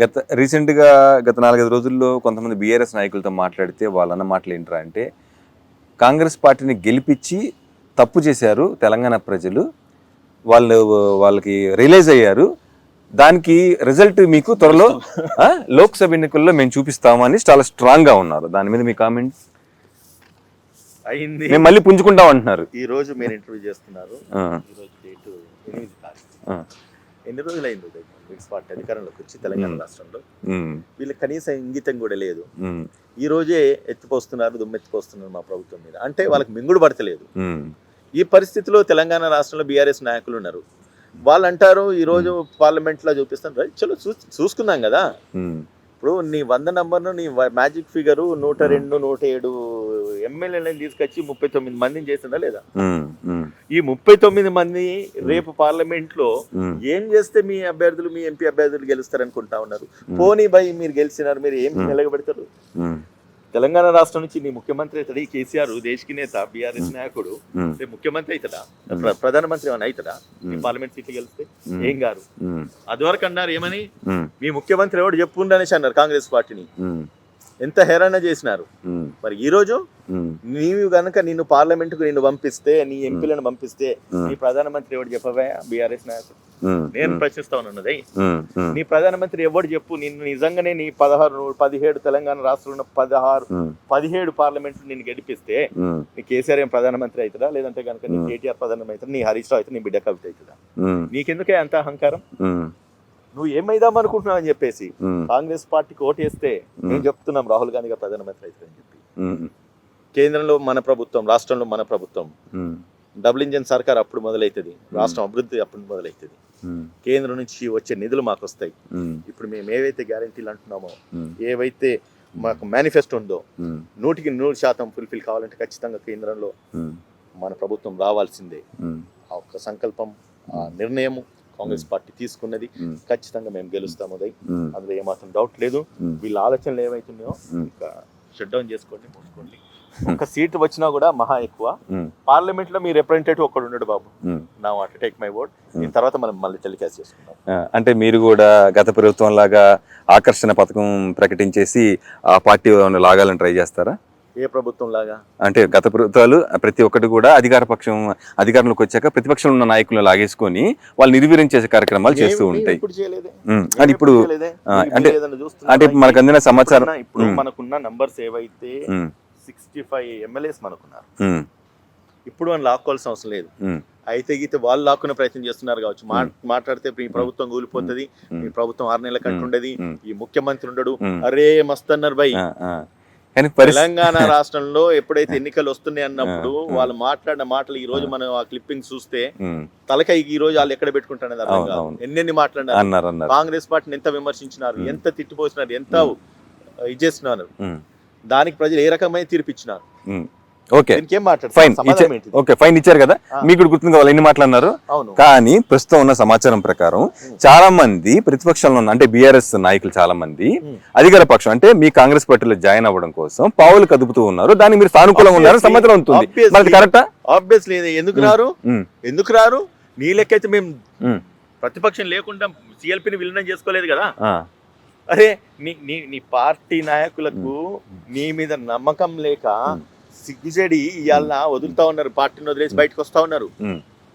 గత రీసెంట్గా గత నాలుగైదు రోజుల్లో కొంతమంది బీఆర్ఎస్ నాయకులతో మాట్లాడితే వాళ్ళన్న మాటలు ఏంట్రా అంటే కాంగ్రెస్ పార్టీని గెలిపించి తప్పు చేశారు తెలంగాణ ప్రజలు. వాళ్ళు వాళ్ళకి రిలైజ్ అయ్యారు. దానికి రిజల్ట్ మీకు త్వరలో లోక్సభ ఎన్నికల్లో మేము చూపిస్తామని చాలా స్ట్రాంగ్గా ఉన్నారు. దాని మీద మీ కామెంట్? అయింది. మేము మళ్ళీ పుంజుకుంటాం అంటున్నారు. ఈ రోజు మీరు ఇంటర్వ్యూ చేస్తున్నారు. ఆ, ఈ రోజు డేట్ ఎనిమిది తారీఖు. ఆ, ఎన్ని రోజులు అయింది మిక్స్ పార్టీ అధికారంలోకి వచ్చి తెలంగాణ రాష్ట్రంలో. వీళ్ళకి కనీసం ఇంగితం కూడా లేదు. ఈ రోజే ఎత్తిపోస్తున్నారు దుమ్మెత్తిపోస్తున్నారు మా ప్రభుత్వం మీద. అంటే వాళ్ళకి మింగుడు పడతలేదు. ఈ పరిస్థితిలో తెలంగాణ రాష్ట్రంలో బీఆర్ఎస్ నాయకులు ఉన్నారు. వాళ్ళు అంటారు ఈ రోజు పార్లమెంట్లో చూపిస్తాను. చలో చూ- చూసుకుందాం కదా. ఇప్పుడు నీ వంద నంబర్ను నీ మ్యాజిక్ ఫిగరు నూట రెండు నూట ఏడు ఎమ్మెల్యేలను తీసుకొచ్చి ముప్పై తొమ్మిది మందిని చేసిందా లేదా? ఈ ముప్పై తొమ్మిది మంది రేపు పార్లమెంట్లో ఏం చేస్తే మీ అభ్యర్థులు మీ ఎంపీ అభ్యర్థులు గెలుస్తారు అనుకుంటా ఉన్నారు పోనీ బై మీరు గెలిచినారు మీరు ఏం నిలగబెడతారు తెలంగాణ రాష్ట్రం నుంచి నీ ముఖ్యమంత్రి అవుతాడు? ఈ కేసీఆర్ దేశకి నేత బీఆర్ఎస్ నాయకుడు రేపు ముఖ్యమంత్రి అవుతాడా? ప్ర- ప్రధానమంత్రి ఏమైనా అవుతాడా? ఈ ఉమ్. పార్లమెంట్ సీట్లు గెలిస్తే. ఏం గారు? ఉమ్, అదివరకు అన్నారు ఏమని? మీ ముఖ్యమంత్రి ఎవడు? చెప్పుండు అనేసి అన్నారు కాంగ్రెస్ పార్టీని. ఎంత హేరాణ చేసినారు? మరి ఈ రోజు నీవు గనక నిన్ను పార్లమెంట్కు నిన్ను పంపిస్తే నీ ఎంపీలను పంపిస్తే. నీ ప్రధానమంత్రి ఎవడు చెప్పవా? బీఆర్ఎస్ నాయకుడు. నేను ప్రశ్నిస్తా ఉన్నది. నీ ప్రధానమంత్రి ఎవడు చెప్పు? నిన్ను నిజంగానే నీ పదహారు పదిహేడు తెలంగాణ రాష్ట్రంలో పదహారు పదిహేడు పార్లమెంట్ నిన్ను గెలిపిస్తే నీ కేసీఆర్ ఏం ప్రధానమంత్రి అవుతుందా? లేదంటే కనుక నీ. కేటీఆర్ ప్రధానమంత్రి నీ హరీష్ రావు అయితే నీ బిడ్డ కవిత అవుతుందా? నీకెందుకే అంత అహంకారం? నువ్వు ఏమైదాం అనుకుంటున్నావు అని చెప్పేసి కాంగ్రెస్ పార్టీకి ఓటేస్తే మేము. చెప్తున్నాం రాహుల్ గాంధీ గారు ప్రధానమంత్రి అవుతారని చెప్పి. కేంద్రంలో మన ప్రభుత్వం రాష్ట్రంలో మన ప్రభుత్వం డబుల్ ఇంజన్ సర్కార్ అప్పుడు మొదలవుతుంది రాష్ట్రం అభివృద్ధి అప్పుడు మొదలవుతుంది ఉమ్, కేంద్రం నుంచి వచ్చే నిధులు మాకు వస్తాయి. ఇప్పుడు మేము ఏవైతే గ్యారంటీలు అంటున్నామో ఏవైతే మాకు మేనిఫెస్టో ఉందో నూటికి నూరు శాతం ఫుల్ఫిల్ కావాలంటే ఖచ్చితంగా కేంద్రంలో మన ప్రభుత్వం రావాల్సిందే. ఆ ఒక్క సంకల్పం ఆ నిర్ణయం కాంగ్రెస్ పార్టీ తీసుకున్నది. ఖచ్చితంగా మేము గెలుస్తాము ఉదయ్ ఉమ్, అందులో ఏమాత్రం డౌట్ లేదు. వీళ్ళ ఆలోచనలు ఏమైతున్నాయో. ఇంకా షట్ డౌన్ చేసుకోండి మూసుకోండి. ఒక సీట్ వచ్చినా కూడా మహా ఎక్కువ. పార్లమెంట్లో మీ రిప్రజెంటేటివ్ ఒక్కడు ఉన్నాడు బాబు. నా వాట్ టేక్ మై వర్డ్ దీని తర్వాత మనం మళ్ళీ టెలికాస్ట్ చేసుకుందాం. ఆ, అంటే మీరు కూడా గత ప్రభుత్వం లాగా ఆకర్షణ పథకం ప్రకటించేసి ఆ పార్టీ లాగాలని ట్రై చేస్తారా? ఏ ప్రభుత్వం లాగా అంటే గత ప్రభుత్వాలు ప్రతి ఒక్కటి కూడా అధికార పక్షం అధికారంలోకి వచ్చాక ప్రతిపక్షంలో ఉన్న నాయకులను లాగేసుకొని వాళ్ళు నిర్వీర్యం చేసే కార్యక్రమాలు చేస్తూ ఉంటాయి. అంటే ఇప్పుడు అంటే-? అంటే మనకు అందిన సమాచారం ఇప్పుడు. మనకున్న నంబర్స్ ఏవైతే సిక్స్టీ ఫైవ్ ఎమ్మెల్యేస్ మనకున్నారు. ఇప్పుడు మనం లాక్కోవాల్సిన అవసరం లేదు. అయితే గీతే వాళ్ళు లాక్కునే ప్రయత్నం చేస్తున్నారు కావచ్చు. మాట్లాడితే మీ ప్రభుత్వం కూలిపోతుంది. మీ ప్రభుత్వం ఆరు నెలల కంటే ఉండదు ఉమ్. ఈ ముఖ్యమంత్రి ఉండడు. అరే మస్త్ అన్నారు బై తెలంగాణ రాష్ట్రంలో ఎప్పుడైతే ఎన్నికలు వస్తున్నాయి అన్నప్పుడు. వాళ్ళు మాట్లాడిన మాటలు ఈ రోజు మనం ఆ క్లిప్పింగ్ చూస్తే ఉమ్, తలకాయ ఈ రోజు వాళ్ళు ఎక్కడ పెట్టుకుంటారనేది అర్థం కాదు. ఎన్నెన్ని మాట్లాడినారు? కాంగ్రెస్ పార్టీని ఎంత విమర్శించినారు. ఎంత తిట్టిపోసినారు? ఎంత ఇది చేస్తున్నారు? దానికి ప్రజలు ఏ రకమైన తీర్పిచ్చినారు. ఓకే. ఫైన్? ఓకే ఫైన్ ఇచ్చారు కదా. మీకు గుర్తుంది వాళ్ళు ఎన్ని మాట్లాడినారు? కానీ ప్రస్తుతం ఉన్న సమాచారం ప్రకారం చాలా మంది ప్రతిపక్షంలో ఉన్న అంటే బీఆర్ఎస్ నాయకులు చాలా మంది. అధికార పక్షం అంటే మీ కాంగ్రెస్ పార్టీలో జాయిన్ అవ్వడం కోసం పావులు కదుపుతూ ఉన్నారు. దానికి మీరు సానుకూలంగా Obviously, సమాచారం ఉంటుంది. కరెక్టా? ఆబ్వియస్లీ ఎందుకు రారు? ఎందుకు రారు? నీ లెక్కైతే మేము. ప్రతిపక్షం లేకుండా సిఎల్పిని విలీనం చేసుకోలేదు కదా? అరే నీ నీ నీ పార్టీ నాయకులకు నీ మీద నమ్మకం లేక సిగ్గుచెడి ఇవాళ వదులుతా ఉన్నారు. పార్టీని వదిలేసి బయటకు వస్తా ఉన్నారు.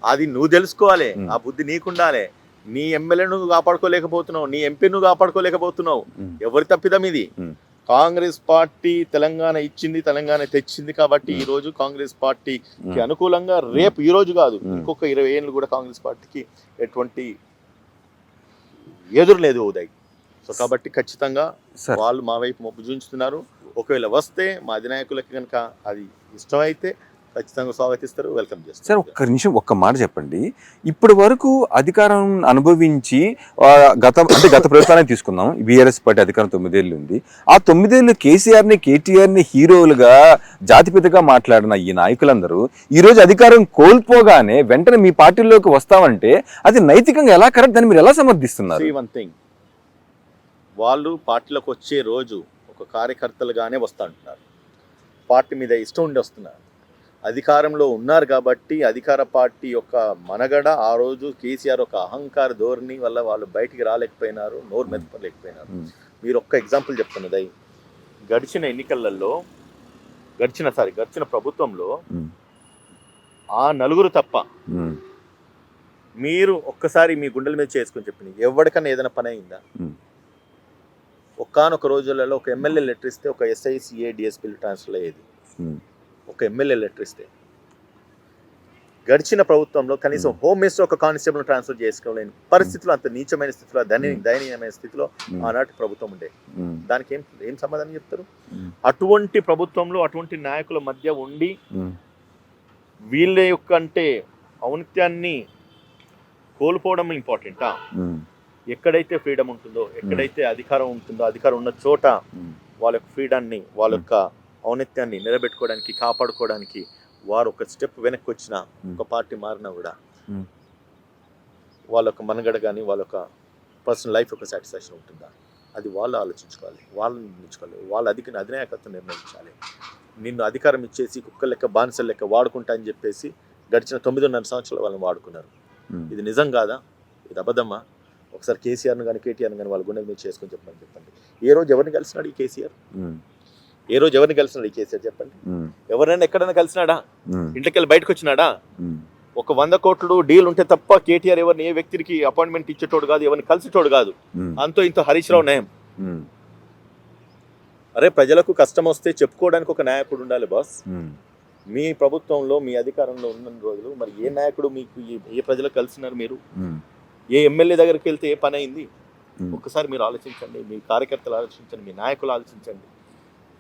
అది నువ్వు తెలుసుకోవాలి. ఆ బుద్ధి నీకుండాలి. నీ ఎమ్మెల్యే నువ్వు కాపాడుకోలేకపోతున్నావు. నీ ఎంపీ నువ్వు కాపాడుకోలేకపోతున్నావు ఎవరి తప్పిదం ఇది. కాంగ్రెస్ పార్టీ తెలంగాణ ఇచ్చింది తెలంగాణ తెచ్చింది కాబట్టి ఈ రోజు కాంగ్రెస్ పార్టీకి అనుకూలంగా రేపు ఈ రోజు కాదు. ఇంకొక ఇరవై ఏళ్ళు కూడా కాంగ్రెస్ పార్టీకి ఎటువంటి ఎదురు లేదు ఉదయ్. సో కాబట్టి ఖచ్చితంగా వాళ్ళు మా వైపు మొగ్గు చూపించుతున్నారు ఒకవేళ వస్తే మా అధినాయకులకి కనుక అది ఇష్టమైతే ఖచ్చితంగా స్వాగతిస్తారు వెల్కమ్ సార్ చేస్తారు ఒక్క నిమిషం ఒక్క మాట చెప్పండి. ఇప్పటి వరకు అధికారం అనుభవించి గత అంటే గత ప్రభుత్వాన్ని తీసుకుందాం. బీఆర్ఎస్ పార్టీ అధికారం తొమ్మిదేళ్ళు ఉంది. ఆ తొమ్మిదేళ్ళు కేసీఆర్ని కేటీఆర్ని హీరోలుగా జాతిపితగా మాట్లాడిన ఈ నాయకులందరూ ఈ రోజు అధికారం కోల్పోగానే వెంటనే మీ పార్టీలోకి వస్తామంటే అది నైతికంగా ఎలా కరెక్ట్ దాన్ని మీరు ఎలా సమర్థిస్తున్నారు? వన్ థింగ్ వాళ్ళు పార్టీలోకి వచ్చే రోజు ఒక కార్యకర్తలుగానే వస్తా అంటున్నారు పార్టీ మీద ఇష్టం ఉండి వస్తున్నారు. అధికారంలో ఉన్నారు కాబట్టి అధికార పార్టీ యొక్క మనగడ ఆ రోజు కేసీఆర్ ఒక అహంకార ధోరణి వల్ల వాళ్ళు బయటికి రాలేకపోయినారు నోరు మెదపలేకపోయినారు. మీరు ఒక్క ఎగ్జాంపుల్ చెప్తున్నది అయి గడిచిన ఎన్నికలలో గడిచిన సారీ గడిచిన ప్రభుత్వంలో ఆ నలుగురు తప్ప మీరు ఒక్కసారి మీ గుండెల మీద చేసుకొని చెప్పింది ఎవరికన్నా ఏదైనా పని అయిందా. ఒక్కనొక రోజులలో ఒక ఎమ్మెల్యే లెటర్ ఇస్తే ఒక ఎస్ఐ సిఏ డిఎస్పీలు ట్రాన్స్ఫర్ అయ్యేది. ఉమ్, ఒక ఎమ్మెల్యే లెటర్ ఇస్తే. గడిచిన ప్రభుత్వంలో కనీసం హోమ్ మినిస్టర్ ఒక కానిస్టేబుల్ ట్రాన్స్ఫర్ చేసుకోలేని పరిస్థితిలో అంత నీచమైన స్థితిలో దయనీ దయనీయమైన స్థితిలో ఆనాటి ప్రభుత్వం ఉండే. దానికి ఏం ఏం సమాధానం చెప్తారు? అటువంటి ప్రభుత్వంలో అటువంటి నాయకుల మధ్య ఉండి వీళ్ళ యొక్క అంటే ఔన్నత్యాన్ని కోల్పోవడం ఇంపార్టెంటా? ఎక్కడైతే ఫ్రీడమ్ ఉంటుందో ఎక్కడైతే అధికారం ఉంటుందో అధికారం ఉన్న చోట వాళ్ళ యొక్క ఫ్రీడాన్ని వాళ్ళ యొక్క ఔన్నత్యాన్ని నిలబెట్టుకోవడానికి కాపాడుకోవడానికి వారు ఒక స్టెప్ వెనక్కి వచ్చిన ఒక పార్టీ మారినా కూడా. వాళ్ళ యొక్క మనుగడ కానీ వాళ్ళ యొక్క పర్సనల్ లైఫ్ యొక్క సాటిస్ఫాక్షన్ ఉంటుందా? అది వాళ్ళు ఆలోచించుకోవాలి వాళ్ళు నిర్ణయించుకోవాలి వాళ్ళ అధిక అధినాయకత్వం నిర్ణయించాలి. నిన్ను అధికారం ఇచ్చేసి కుక్క లెక్క బానిసల లెక్క వాడుకుంటా అని చెప్పేసి గడిచిన తొమ్మిదిన్నర సంవత్సరాలు వాళ్ళని వాడుకున్నారు. ఇది నిజం కాదా? ఇది అబద్ధమా? ఒకసారి కేసీఆర్ను కానీ కేటీఆర్ని కానీ వాళ్ళ గుండె మీద చేసుకొని చెప్పమని చెప్పండి. ఏ రోజు ఎవరిని కలిసినాడు ఈ కేసీఆర్? ఏ రోజు ఎవరిని కలిసినాడు ఈ కేసీఆర్ చెప్పండి. ఎవరైనా ఎక్కడైనా కలిసినాడా? ఇంటికెళ్ళి బయటకు వచ్చినాడా? ఒక వంద కోట్లు డీల్ ఉంటే తప్ప కేటీఆర్ ఎవరిని ఏ వ్యక్తికి అపాయింట్మెంట్ ఇచ్చేటోడు కాదు ఎవరిని కలిసేటోడు కాదు. అంతో ఇంత హరీష్ రావు నయం. అరే ప్రజలకు కష్టం వస్తే చెప్పుకోవడానికి ఒక నాయకుడు ఉండాలి బాస్. మీ ప్రభుత్వంలో మీ అధికారంలో ఉన్న రోజులు మరి ఏ నాయకుడు మీకు ఏ- ప్రజలకు కలిసినారు మీరు? ఏ ఎమ్మెల్యే దగ్గరికి వెళ్తే ఏ పని అయింది. ఒక్కసారి మీరు ఆలోచించండి మీ కార్యకర్తలు ఆలోచించండి మీ నాయకులు ఆలోచించండి.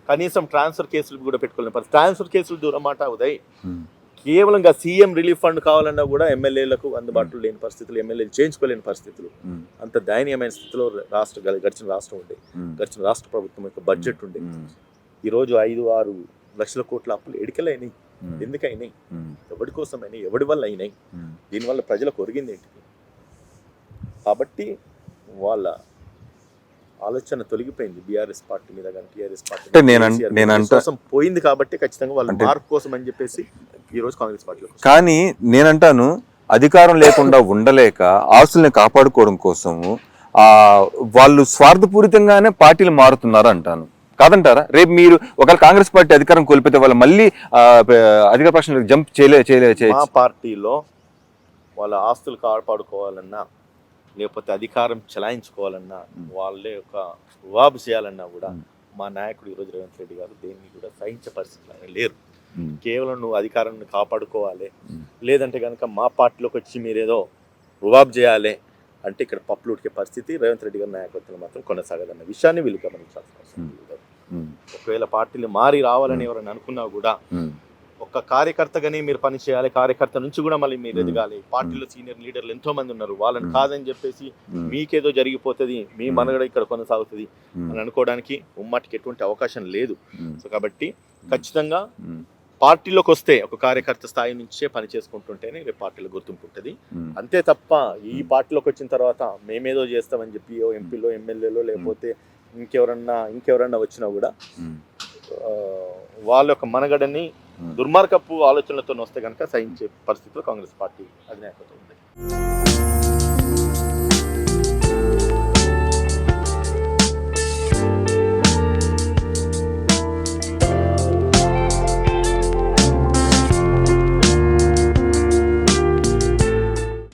కనీసం ట్రాన్స్ఫర్ కేసులు కూడా పెట్టుకోలేని పరిస్థితి. ట్రాన్స్ఫర్ కేసులు దూరం మాట ఉదయ్ కేవలంగా సీఎం రిలీఫ్ ఫండ్ కావాలన్నా కూడా ఎమ్మెల్యేలకు అందుబాటులో లేని పరిస్థితులు ఎమ్మెల్యేలు చేయించుకోలేని పరిస్థితులు. అంత దయనీయమైన స్థితిలో రాష్ట్ర గడిచిన రాష్ట్రం ఉండే గడిచిన రాష్ట్ర ప్రభుత్వం యొక్క బడ్జెట్ ఉండే ఈరోజు ఐదు ఆరు లక్షల కోట్ల అప్పులు ఎడికలైనాయి. ఉమ్, ఎందుకు అయినాయి ఉమ్, ఎవరి కోసం అయినాయి ఎవడి వల్ల అయినాయి. దీనివల్ల ప్రజలకు ఒరిగింది ఏంటి? కాబట్టి వాళ్ళ ఆలోచన తొలగిపోయింది. బీఆర్ఎస్ పార్టీ మీద కానీ టీఆర్ఎస్ పార్టీ అంటే నేను నేను విశ్వాసం పోయింది కాబట్టి ఖచ్చితంగా వాళ్ళ మార్పు కోసం అని చెప్పేసి ఈ రోజు కాంగ్రెస్ పార్టీలో కానీ నేనంటాను అధికారం లేకుండా ఉండలేక ఆస్తుల్ని కాపాడుకోవడం కోసము ఆ వాళ్ళు స్వార్థపూరితంగానే పార్టీలు మారుతున్నారు అంటాను కాదంటారా? రేపు మీరు ఒకవేళ కాంగ్రెస్ పార్టీ అధికారం కోల్పోతే వాళ్ళు మళ్ళీ అధికార పక్షంలో జంప్ చేయలే చేయలే పార్టీలో వాళ్ళ ఆస్తులు కాపాడుకోవాలన్నా లేకపోతే అధికారం చలాయించుకోవాలన్నా వాళ్ళే ఒక రువాబు చేయాలన్నా కూడా మ్. నాయకుడు ఈరోజు రేవంత్ రెడ్డి గారు దేన్ని కూడా సహించే పరిస్థితులు ఆయన లేరు కేవలం నువ్వు అధికారాన్ని కాపాడుకోవాలి. లేదంటే కనుక మా పార్టీలోకి వచ్చి మీరేదో రువాబ్ చేయాలి అంటే ఇక్కడ పప్పులు ఉడికే పరిస్థితి రేవంత్ రెడ్డి గారి నాయకత్వంలో మాత్రం కొనసాగదన్న విషయాన్ని వీళ్ళు గమనించాల్సిన అవసరం ఒకవేళ పార్టీలు మారి రావాలని. ఎవరైనా అనుకున్నా కూడా ఒక కార్యకర్తగానే మీరు పని చేయాలి కార్యకర్త నుంచి కూడా మళ్ళీ మీరు. ఎదగాలి. పార్టీలో సీనియర్ లీడర్లు ఎంతో మంది ఉన్నారు. వాళ్ళని. కాదని చెప్పేసి మీకేదో జరిగిపోతుంది మీ. మనగడ ఇక్కడ కొనసాగుతుంది అని అనుకోవడానికి ఉమ్మటికి ఎటువంటి అవకాశం లేదు. సో కాబట్టి ఖచ్చితంగా పార్టీలోకి వస్తే ఒక కార్యకర్త స్థాయి నుంచే పని చేసుకుంటుంటేనే రేపు పార్టీలో గుర్తింపు ఉంటుంది అంతే తప్ప ఈ పార్టీలోకి వచ్చిన తర్వాత మేమేదో చేస్తామని చెప్పి ఎంపీలో ఎమ్మెల్యేలో లేకపోతే ఇంకెవరన్నా ఇంకెవరన్నా వచ్చినా కూడా వాళ్ళ యొక్క మనగడని. దుర్మార్గపు ఆలోచనలతో వస్తే కనుక సహించే పరిస్థితిలో కాంగ్రెస్ పార్టీ అధినాయకత ఉంది.